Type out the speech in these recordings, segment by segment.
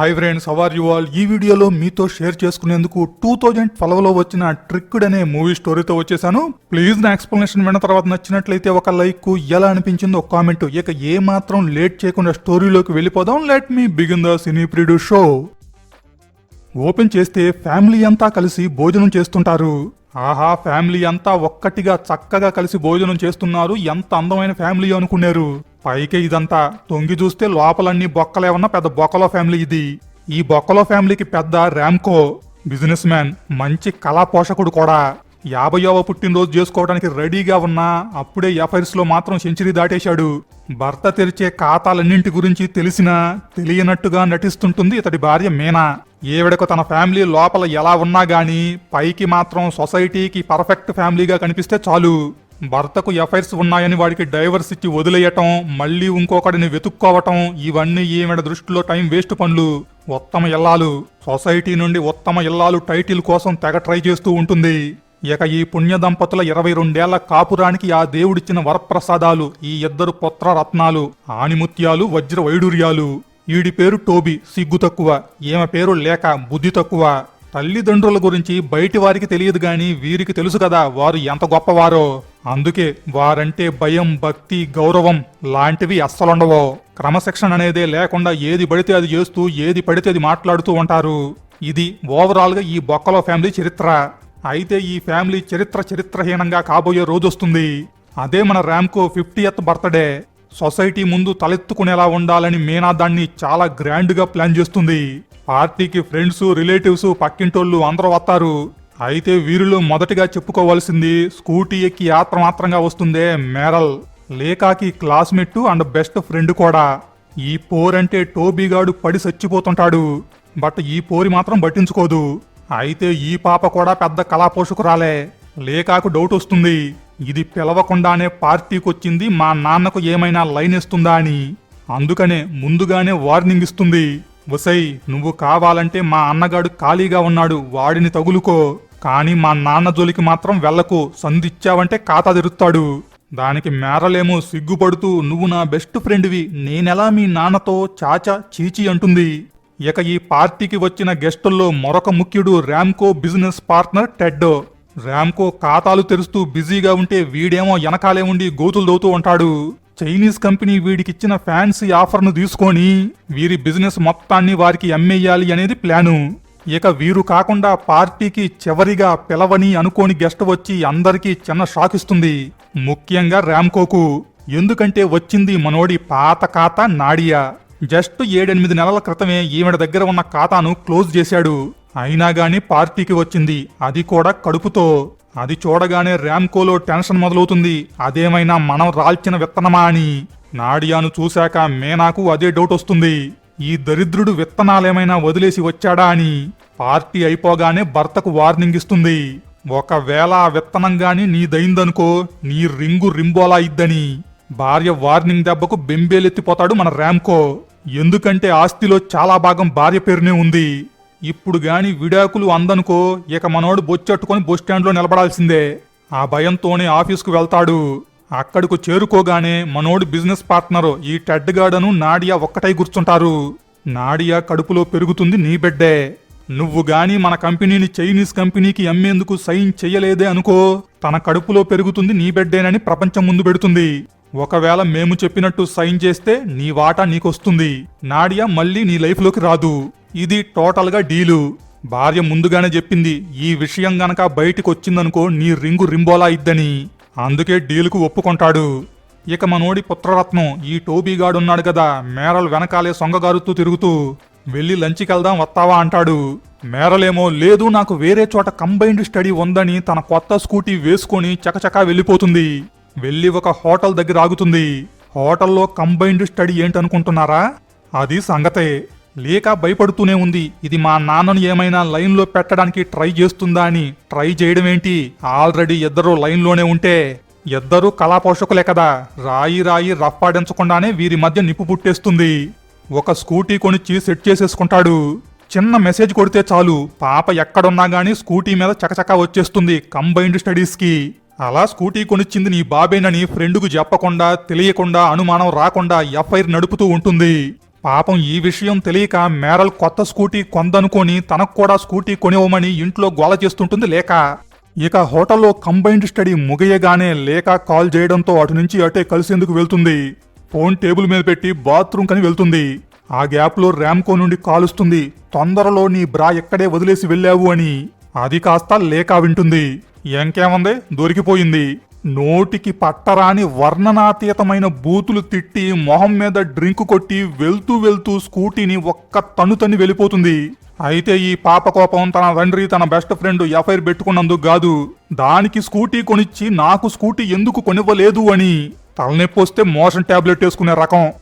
Hi friends how are you all ఈ వీడియోలో మీతో షేర్ చేసుకునేందుకు టూ థౌజండ్ ట్వెల్వ్లో వచ్చిన ట్రిక్డ్ అనే మూవీ స్టోరీతో వచ్చేసాను. ప్లీజ్ నా ఎక్స్ప్లెనేషన్ విన్న తర్వాత నచ్చినట్లయితే ఒక లైక్ ఎలా అనిపించిందో ఒక కామెంట్ ఇక ఏ మాత్రం లేట్ చేయకుండా స్టోరీలోకి వెళ్ళిపోదాం. లెట్ మీ బిగిన్ ద సినీ ప్రిడు షో ఓపెన్ చేస్తే ఫ్యామిలీ అంతా కలిసి భోజనం చేస్తుంటారు. ఆహా ఫ్యామిలీ అంతా ఒక్కటిగా చక్కగా కలిసి భోజనం చేస్తున్నారు. ఎంత అందమైన ఫ్యామిలీ అనుకున్నారు. పైకి ఇదంతా. తొంగి చూస్తే లోపలన్నీ బొక్కలేవన్న పెద్ద బొక్కలో ఫ్యామిలీ ఇది. ఈ బొక్కలో ఫ్యామిలీకి పెద్ద ర్యామ్కో బిజినెస్ మ్యాన్ మంచి కళా పోషకుడు కూడా. యాభైవ పుట్టినరోజు చేసుకోవడానికి రెడీగా ఉన్నా అప్పుడే ఎఫైర్స్లో మాత్రం సెంచరీ దాటేశాడు. భర్త తెరిచే ఖాతాలన్నింటి గురించి తెలిసినా తెలియనట్టుగా నటిస్తుంటుంది ఇతడి భార్య మీనా. ఈవిడకు తన ఫ్యామిలీ లోపల ఎలా ఉన్నా గానీ పైకి మాత్రం సొసైటీకి పర్ఫెక్ట్ ఫ్యామిలీగా కనిపిస్తే చాలు. భర్తకు ఎఫైర్స్ ఉన్నాయని వాడికి డైవర్స్ ఇచ్చి వదిలేయటం మళ్ళీ ఇంకొకడిని వెతుక్కోవటం ఇవన్నీ ఈవిడ దృష్టిలో టైం వేస్ట్ పనులు. ఉత్తమ ఇల్లాలు. సొసైటీ నుండి ఉత్తమ ఇల్లాలు టైటిల్ కోసం తెగ ట్రై చేస్తూ ఉంటుంది. ఇక ఈ పుణ్య దంపతుల ఇరవై రెండేళ్ళ కాపురానికి ఆ దేవుడిచ్చిన వరప్రసాదాలు ఈ ఇద్దరు పుత్రరత్నాలు ఆణిముత్యాలు వజ్ర వైడూర్యాలు ఈడి పేరు టోబీ సిగ్గు తక్కువ. ఈమె పేరు లేక బుద్ధి తక్కువ. తల్లిదండ్రుల గురించి బయటి వారికి తెలియదు గాని వీరికి తెలుసు కదా వారు ఎంత గొప్పవారో. అందుకే వారంటే భయం భక్తి గౌరవం లాంటివి అస్సలుండవో. క్రమశిక్షణ అనేదే లేకుండా ఏది పడితే అది చేస్తూ ఏది పడితే అది మాట్లాడుతూ ఉంటారు. ఇది ఓవరాల్గా ఈ బొక్కలో ఫ్యామిలీ చరిత్ర. అయితే ఈ ఫ్యామిలీ చరిత్ర చరిత్రహీనంగా కాబోయే రోజొస్తుంది. అదే మన ర్యామ్కో ఫిఫ్టీయత్ బర్త్డే. సొసైటీ ముందు తలెత్తుకునేలా ఉండాలని మీనా దాన్ని చాలా గ్రాండ్గా ప్లాన్ చేస్తుంది. పార్టీకి ఫ్రెండ్స్ రిలేటివ్స్ పక్కింటోళ్ళు అందరూ వస్తారు. అయితే వీరిలో మొదటిగా చెప్పుకోవాల్సింది స్కూటీ ఎక్కి యాత్ర మాత్రంగా వస్తుందే మేరల్. లేకాకి క్లాస్మేట్ అండ్ బెస్ట్ ఫ్రెండ్ కూడా. ఈ పోరంటే టోబీగాడు పడి చచ్చిపోతుంటాడు. బట్ ఈ పోరి మాత్రం పట్టించుకోదు. అయితే ఈ పాప కూడా పెద్ద కళాపోషకురాలే. లేకాకు డౌట్ వస్తుంది. ఇది పిలవకుండానే పార్టీకొచ్చింది మా నాన్నకు ఏమైనా లైన్ ఇస్తుందా అని. అందుకనే ముందుగానే వార్నింగ్ ఇస్తుంది. వసై నువ్వు కావాలంటే మా అన్నగాడు ఖాళీగా ఉన్నాడు వాడిని తగులుకో. కానీ మా నాన్న జోలికి మాత్రం వెళ్ళకు సంధిచ్చావంటే ఖాతా తెరుస్తాడు. దానికి మేరలేమో సిగ్గుపడుతూ నువ్వు నా బెస్ట్ ఫ్రెండ్వి నేనెలా మీ నాన్నతో చాచా చీచి అంటుంది. ఇక ఈ పార్టీకి వచ్చిన గెస్టుల్లో మరొక ముఖ్యుడు Ramko business partner Ted Ramko ఖాతాలు తెరుస్తూ బిజీగా ఉంటే వీడేమో వెనకాలే ఉండి గోతులు దోతూ ఉంటాడు. చైనీస్ కంపెనీ వీడికిచ్చిన ఫ్యాన్సీ ఆఫర్ను తీసుకొని వీరి బిజినెస్ మొత్తాన్ని వారికి అమ్మేయాలి అనేది ప్లాను. ఇక వీరు కాకుండా పార్టీకి చివరిగా పిలవని అనుకోని గెస్ట్ వచ్చి అందరికీ చిన్న షాక్ ఇస్తుంది ముఖ్యంగా ర్యామ్కోకు ఎందుకంటే వచ్చింది మనోడి పాత ఖాతా నాడియా. జస్ట్ ఏడెనిమిది నెలల క్రితమే ఈవిడ దగ్గర ఉన్న ఖాతాను క్లోజ్ చేశాడు. అయినా గాని పార్టీకి వచ్చింది. అది కూడా కడుపుతో. అది చూడగానే ర్యామ్కోలో టెన్షన్ మొదలవుతుంది. అదేమైనా మనం రాల్చిన విత్తనమా అని. నాడియాను చూశాక మేనాకు అదే డౌట్ వస్తుంది. ఈ దరిద్రుడు విత్తనాలేమైనా వదిలేసి వచ్చాడా అని. పార్టీ అయిపోగానే భర్తకు వార్నింగ్ ఇస్తుంది. ఒకవేళ ఆ విత్తనం గాని నీదైందనుకో నీ రింగు రింబోలా ఇద్దని. భార్య వార్నింగ్ దెబ్బకు బెంబేలెత్తిపోతాడు మన ర్యామ్కో ఎందుకంటే ఆస్తిలో చాలా భాగం భార్య పేరునే ఉంది. ఇప్పుడు గాని విడాకులు అందనుకో ఇక మనోడు బొచ్చట్టుకొని బస్ స్టాండ్లో నిలబడాల్సిందే. ఆ భయంతోనే ఆఫీస్కు వెళ్తాడు. అక్కడకు చేరుకోగానే మనోడు బిజినెస్ పార్ట్నరు ఈ టెడ్గాడను నాడియా ఒక్కటై గుర్చుంటారు. నాడియా కడుపులో పెరుగుతుంది నీ బిడ్డే. నువ్వు గాని మన కంపెనీని చైనీస్ కంపెనీకి అమ్మేందుకు సైన్ చెయ్యలేదే అనుకో తన కడుపులో పెరుగుతుంది నీ బిడ్డేనని ప్రపంచం ముందు పెడుతుంది. ఒకవేళ మేము చెప్పినట్టు సైన్ చేస్తే నీ వాటా నీకొస్తుంది. నాడియా మళ్ళీ నీ లైఫ్లోకి రాదు. ఇది టోటల్గా డీలు. భార్య ముందుగానే చెప్పింది ఈ విషయం గనక బయటికి వచ్చిందనుకో నీ రింగు రింబోలా ఇద్దని. అందుకే డీలుకు ఒప్పుకుంటాడు. ఇక మనోడి పుత్రరత్నం ఈ టోబీగాడున్నాడు కదా మేరల్ వెనకాలే సొంగగారుతూ తిరుగుతూ వెళ్ళి లంచ్కి వెళ్దాం వస్తావా? అంటాడు. మేరలేమో లేదు నాకు వేరే చోట కంబైన్డ్ స్టడీ ఉందని తన కొత్త స్కూటీ వేసుకొని చకచకా వెళ్ళిపోతుంది. వెళ్ళి ఒక హోటల్ దగ్గర ఆగుతుంది. హోటల్లో కంబైన్డ్ స్టడీ ఏంటనుకుంటున్నారా? అది సంగతే. లేక భయపడుతూనే ఉంది. ఇది మా నాన్నను ఏమైనా లైన్లో పెట్టడానికి ట్రై చేస్తుందా అని ట్రై చేయడం ఏంటి ఆల్రెడీ ఇద్దరు లైన్లోనే ఉంటే ఇద్దరు కళాపోషకులే కదా. రాయి రాయి రఫ్పాడించకుండానే వీరి మధ్య నిప్పు పుట్టేస్తుంది. ఒక స్కూటీ కొనిచ్చి సెట్ చేసేసుకుంటాడు. చిన్న మెసేజ్ కొడితే చాలు. పాప ఎక్కడున్నా గానీ స్కూటీ మీద చకచకా వచ్చేస్తుంది కంబైన్డ్ స్టడీస్కి. అలా స్కూటీ కొనిచ్చింది నీ బాబేనని ఫ్రెండ్కు చెప్పకుండా తెలియకుండా అనుమానం రాకుండా ఎఫ్ఐఆర్ నడుపుతూ ఉంటుంది. పాపం ఈ విషయం తెలియక మేరల్ కొత్త స్కూటీ కొందనుకొని తనకు కూడా స్కూటీ కొనివ్వమని ఇంట్లో గోల చేస్తుంటుంది లేక. ఇక హోటల్లో కంబైన్డ్ స్టడీ ముగియగానే లేక కాల్ చేయడంతో అటు నుంచి అటే కలిసేందుకు వెళ్తుంది. ఫోన్ టేబుల్ మీద పెట్టి బాత్రూమ్ కని వెళ్తుంది. ఆ గ్యాప్లో ర్యామ్కో నుండి కాలుస్తుంది. తొందరలో నీ బ్రా ఎక్కడే వదిలేసి వెళ్ళావు అని. అది కాస్త లేక వింటుంది. ఇంకేముంది దొరికిపోయింది. నోటికి పట్టరాని వర్ణనాతీతమైన బూతులు తిట్టి మొహం మీద డ్రింక్ కొట్టి వెళ్తూ వెళ్తూ స్కూటీని ఒక్క తన్నుతన్ని వెళ్ళిపోతుంది. అయితే ఈ పాప కోపం తన తండ్రి తన బెస్ట్ ఫ్రెండ్ ఎఫ్ఐఆర్ పెట్టుకున్నందుకు కాదు. దానికి స్కూటీ కొనిచ్చి నాకు స్కూటీ ఎందుకు కొనివ్వలేదు అని తలనొప్పి వస్తే మోషన్ టాబ్లెట్ వేసుకునే రకం.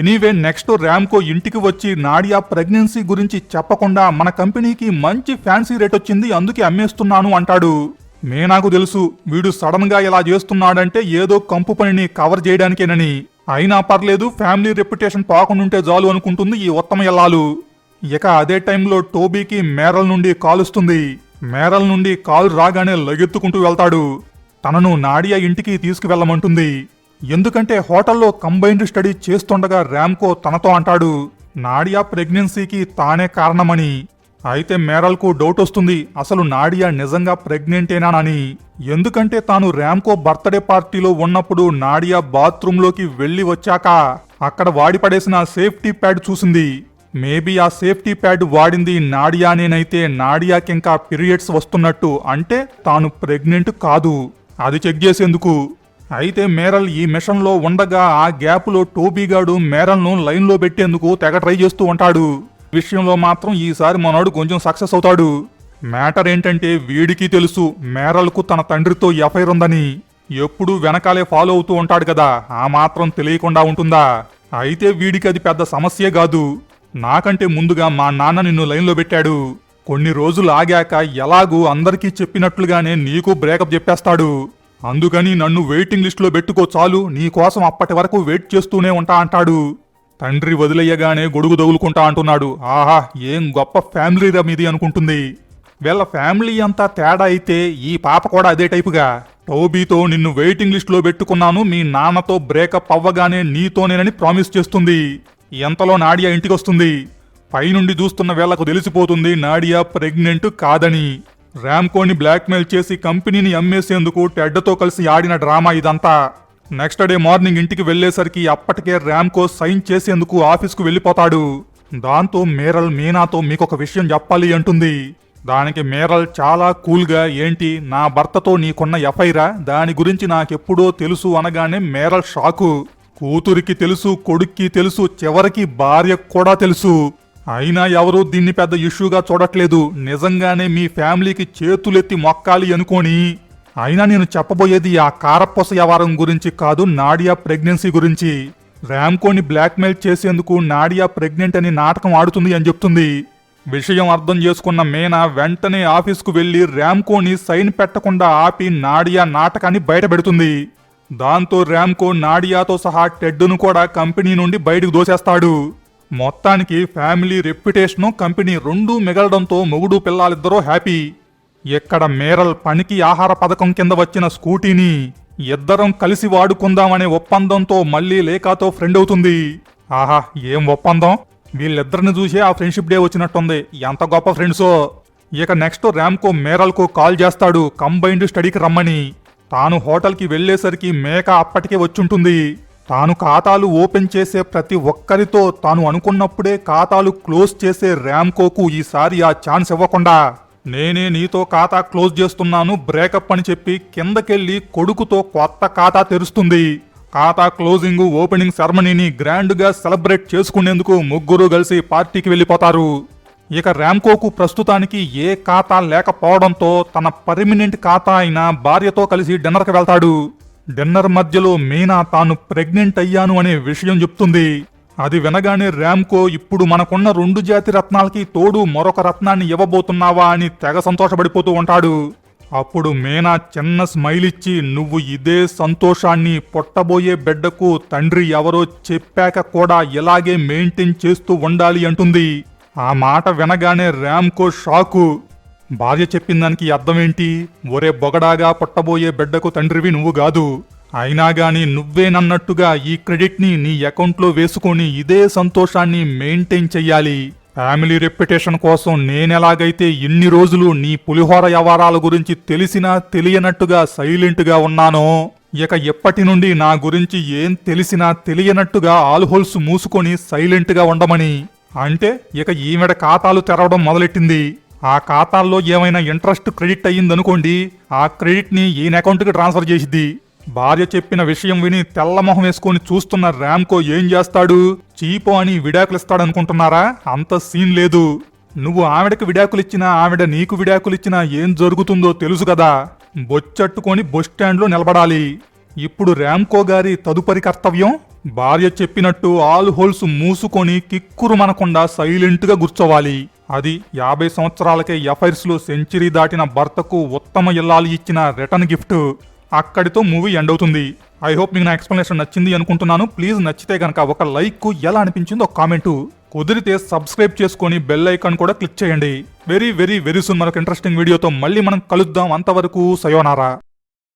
ఎనీవే నెక్స్ట్ ర్యామ్కో ఇంటికి వచ్చి నాడియా ప్రెగ్నెన్సీ గురించి చెప్పకుండా మన కంపెనీకి మంచి ఫ్యాన్సీ రేట్ వచ్చింది అందుకే అమ్మేస్తున్నాను అంటాడు. మేనాకు తెలుసు వీడు సడన్గా ఇలా చేస్తున్నాడంటే ఏదో కంపు పనిని కవర్ చేయడానికేనని. అయినా పర్లేదు ఫ్యామిలీ రెప్యుటేషన్ పోకుండుంటే చాలు అనుకుంటుంది ఈ ఉత్తమ ఎల్లాలు ఇక అదే టైంలో టోబీకి మేరల్ నుండి కాలుస్తుంది. మేరల్ నుండి కాలు రాగానే లగెత్తుకుంటూ వెళ్తాడు. తనను నాడియా ఇంటికి తీసుకువెళ్ళమంటుంది. ఎందుకంటే హోటల్లో కంబైన్డ్ స్టడీ చేస్తుండగా ర్యామ్కో తనతో అంటాడు నాడియా ప్రెగ్నెన్సీకి తానే కారణమని. అయితే మేరల్కు డౌట్ వస్తుంది. అసలు నాడియా నిజంగా ప్రెగ్నెంటేనానని. ఎందుకంటే తాను ర్యామ్కో బర్త్డే పార్టీలో ఉన్నప్పుడు నాడియా బాత్రూంలోకి వెళ్ళి వచ్చాక అక్కడ వాడిపడేసిన సేఫ్టీ ప్యాడ్ చూసింది. మేబీ ఆ సేఫ్టీ ప్యాడ్ వాడింది నాడియానేనైతే నాడియాకింకా పీరియడ్స్ వస్తున్నట్టు అంటే తాను ప్రెగ్నెంట్ కాదు. అది చెక్ చేసేందుకు. అయితే మేరల్ ఈ మిషన్లో ఉండగా ఆ గ్యాప్లో టోబీగాడు మేరల్ను లైన్లో పెట్టేందుకు తెగ ట్రై చేస్తూ ఉంటాడు. విషయంలో మాత్రం ఈసారి మనోడు కొంచెం సక్సెస్ అవుతాడు. మ్యాటర్ ఏంటంటే వీడికి తెలుసు మేరల్కు తన తండ్రితో ఎఫైర్ ఉందని. ఎప్పుడూ వెనకాలే ఫాలో అవుతూ ఉంటాడు కదా ఆ మాత్రం తెలియకుండా ఉంటుందా? అయితే వీడికి అది పెద్ద సమస్యే కాదు. నాకంటే ముందుగా మా నాన్న నిన్ను లైన్లో పెట్టాడు. కొన్ని రోజులు ఆగాక ఎలాగూ అందరికీ చెప్పినట్లుగానే నీకు బ్రేకప్ చెప్పేస్తాడు. అందుకని నన్ను వెయిటింగ్ లిస్టులో పెట్టుకో చాలు నీ కోసం అప్పటి వరకు వెయిట్ చేస్తూనే ఉంటా అంటాడు. తండ్రి వదిలేయగానే గొడుగు తగులుకుంటా అంటున్నాడు. ఆహా ఏం గొప్ప ఫ్యామిలీ మీది అనుకుంటుంది. వీళ్ళ ఫ్యామిలీ అంతా తేడా అయితే ఈ పాప కూడా అదే టైపుగా. టోబీతో నిన్ను వెయిటింగ్ లిస్టులో పెట్టుకున్నాను మీ నాన్నతో బ్రేకప్ అవ్వగానే నీతోనేనని ప్రామిస్ చేస్తుంది. ఎంతలో నాడియా ఇంటికొస్తుంది. పైనుండి చూస్తున్న వీళ్ళకు తెలిసిపోతుంది నాడియా ప్రెగ్నెంట్ కాదని. ర్యామ్కోని బ్లాక్మెయిల్ చేసి కంపెనీని అమ్మేసేందుకు టెడ్డతో కలిసి ఆడిన డ్రామా ఇదంతా. నెక్స్ట్ డే మార్నింగ్ ఇంటికి వెళ్ళేసరికి అప్పటికే ర్యామ్కో సైన్ చేసేందుకు ఆఫీస్కు వెళ్ళిపోతాడు. దాంతో మేరల్ మీనాతో మీకొక విషయం చెప్పాలి అంటుంది. దానికి మేరల్ చాలా కూల్గా ఏంటి? నా భర్తతో నీకున్న ఎఫ్ఐరా దాని గురించి నాకెప్పుడో తెలుసు అనగానే మేరల్ షాకు. కూతురికి తెలుసు కొడుక్కి తెలుసు చివరికి భార్యకు కూడా తెలుసు. అయినా ఎవరూ దీన్ని పెద్ద ఇష్యూగా చూడట్లేదు. నిజంగానే మీ ఫ్యామిలీకి చేతులెత్తి మొక్కాలి అనుకోని. అయినా నేను చెప్పబోయేది ఆ కారపొస వ్యవహారం గురించి కాదు నాడియా ప్రెగ్నెన్సీ గురించి. ర్యాంకోని బ్లాక్మెయిల్ చేసేందుకు నాడియా ప్రెగ్నెంట్ అని నాటకం ఆడుతుంది అని చెప్తుంది. విషయం అర్థం చేసుకున్న మేనా వెంటనే ఆఫీస్కు వెళ్ళి ర్యాంకోని సైన్ పెట్టకుండా ఆపి నాడియా నాటకాన్ని బయటపెడుతుంది. దాంతో ర్యాంకో నాడియాతో సహా టెడ్డును కూడా కంపెనీ నుండి బయటకు దోసేస్తాడు. మొత్తానికి ఫ్యామిలీ రెప్యుటేషను కంపెనీ రెండూ మిగలడంతో మొగుడు పిల్లలిద్దరూ హ్యాపీ. ఇక్కడ మేరల్ పనికి ఆహార పథకం కింద వచ్చిన స్కూటీని ఇద్దరం కలిసి వాడుకుందామనే ఒప్పందంతో మళ్ళీ లేఖతో ఫ్రెండ్ అవుతుంది. ఆహా ఏం ఒప్పందం? వీళ్ళిద్దరిని చూసే ఆ ఫ్రెండ్షిప్ డే వచ్చినట్టుంది. ఎంత గొప్ప ఫ్రెండ్సో ఇక నెక్స్ట్ ర్యామ్కో మేరల్కు కాల్ చేస్తాడు కంబైన్డ్ స్టడీకి రమ్మని. తాను హోటల్కి వెళ్ళేసరికి మేక అప్పటికే వచ్చుంటుంది. తాను ఖాతాలు ఓపెన్ చేసే ప్రతి ఒక్కరితో తాను అనుకున్నప్పుడే ఖాతాలు క్లోజ్ చేసే ర్యామ్కోకు ఈసారి ఆ ఛాన్స్ ఇవ్వకుండా నేనే నీతో ఖాతా క్లోజ్ చేస్తున్నాను బ్రేకప్ అని చెప్పి కిందకెళ్ళి కొడుకుతో కొత్త ఖాతా తెరుస్తుంది. ఖాతా క్లోజింగ్ ఓపెనింగ్ సెరమనీని గ్రాండ్గా సెలబ్రేట్ చేసుకునేందుకు ముగ్గురు కలిసి పార్టీకి వెళ్ళిపోతారు. ఇక ర్యాంకోకు ప్రస్తుతానికి ఏ ఖాతా లేకపోవడంతో తన పర్మినెంట్ ఖాతా అయిన భార్యతో కలిసి డిన్నర్కి వెళ్తాడు. డిన్నర్ మధ్యలో మీనా తాను ప్రెగ్నెంట్ అయ్యాను అనే విషయం చెప్తుంది. అది వినగానే ర్యామ్కో ఇప్పుడు మనకున్న రెండు జాతి రత్నాలకి తోడు మరొక రత్నాన్ని ఇవ్వబోతున్నావా? అని తెగ సంతోషపడిపోతూ ఉంటాడు. అప్పుడు మీనా చిన్న స్మైల్ ఇచ్చి నువ్వు ఇదే సంతోషాన్ని పొట్టబోయే బిడ్డకు తండ్రి ఎవరో చెప్పాక కూడా ఇలాగే మెయింటైన్ చేస్తూ ఉండాలి అంటుంది. ఆ మాట వినగానే ర్యామ్కో షాకు. భార్య చెప్పిన దానికి అర్థమేంటి ఒరే బొగడాగా పుట్టబోయే బిడ్డకు తండ్రివి నువ్వు కాదు. అయినా గాని నువ్వేనన్నట్టుగా ఈ క్రెడిట్ని నీ అకౌంట్లో వేసుకొని ఇదే సంతోషాన్ని మెయింటైన్ చెయ్యాలి. ఫ్యామిలీ రెప్యుటేషన్ కోసం నేనెలాగైతే ఇన్ని రోజులు నీ పులిహోర వ్యవహారాల గురించి తెలిసినా తెలియనట్టుగా సైలెంట్గా ఉన్నానో ఇక ఎప్పటి నుండి నా గురించి ఏం తెలిసినా తెలియనట్టుగా ఆల్హోల్స్ మూసుకొని సైలెంట్గా ఉండమని. అంటే ఇక ఈమెడ ఖాతాలు తెరవడం మొదలెట్టింది. ఆ ఖాతాల్లో ఏమైనా ఇంట్రెస్ట్ క్రెడిట్ అయ్యిందనుకోండి ఆ క్రెడిట్ని ఈయన అకౌంట్కి ట్రాన్స్ఫర్ చేసిద్ది. భార్య చెప్పిన విషయం విని తెల్లమొహం వేసుకొని చూస్తున్న ర్యామ్కో ఏం చేస్తాడు? చీపో అని విడాకులిస్తాడనుకుంటున్నారా? అంత సీన్ లేదు. నువ్వు ఆవిడకి విడాకులిచ్చినా ఆవిడ నీకు విడాకులిచ్చినా ఏం జరుగుతుందో తెలుసు కదా. బొచ్చట్టుకొని బస్ స్టాండ్లో నిలబడాలి. ఇప్పుడు ర్యామ్కో గారి తదుపరి కర్తవ్యం? భార్య చెప్పినట్టు ఆల్ హోల్స్ మూసుకొని కిక్కురు మనకుండా సైలెంట్గా కూర్చోవాలి. అది యాభై సంవత్సరాలకే ఎఫైర్స్లో సెంచరీ దాటిన భర్తకు ఉత్తమ ఇల్లాలు ఇచ్చిన రిటర్న్ గిఫ్ట్. అక్కడితో మూవీ ఎండ్ అవుతుంది. ఐ హోప్ మీకు నా ఎక్స్ప్లెనేషన్ నచ్చింది అనుకుంటున్నాను. ప్లీజ్ నచ్చితే గనక ఒక లైక్ ఎలా అనిపించిందో ఒక కామెంటు కుదిరితే సబ్స్క్రైబ్ చేసుకొని బెల్ ఐకాన్ కూడా క్లిక్ చేయండి. వెరీ వెరీ వెరీ సూన్ మనకు ఇంట్రెస్టింగ్ వీడియోతో మళ్ళీ మనం కలుద్దాం. అంతవరకు సయోనారా.